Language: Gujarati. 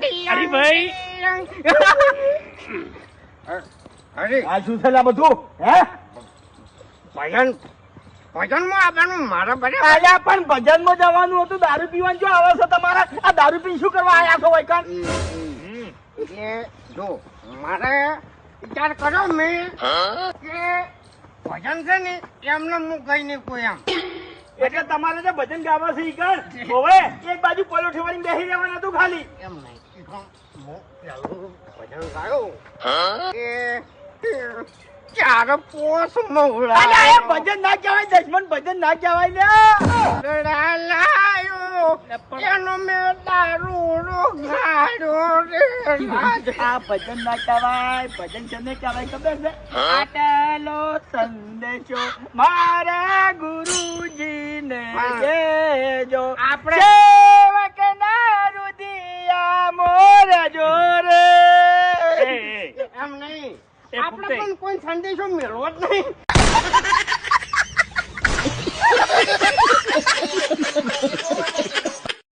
ભાઈ. અરે. આ શું છે બધું? હે? ભજન ભજનમાં આવવાનું મારા બધા આયા પણ ભજનમાં જવાનું હતું. દારૂ પીવાનું જો આવે છે તમારા. આ દારૂ પી શું કરવા આયા છો વૈકણ? એટલે જો મારે વિચાર કરો મેં કે ભજન છે ને એમને હું કઈ નહીં કોઈ એમ. એટલે તમારે જે ભજન ગાવા છે ઈ કર. હોવે. એક બાજુ પલોઠી વાળી બેસી રહેવાનું હતું ખાલી. એમ નહીં. પેલું ભજન ગાયું કે ચાર પોસ મવડા અલા, એ ભજન ના કહેવાય દશમન ભજન ના કહેવાય લે લાયો એનો મેં દારૂ ગાડ્યો રે. આ ભજન ના કહેવાય ભજન કેમને કહેવાય ખબર છે? આટલો સંદેશો મારા ગુરુજીને. દેજો આપણે- સેવકના રુદિયા મોર જોરે એ, એ, એમ નહીં આપણે. પણ કોઈ સંદેશો મેળવો જ નહીં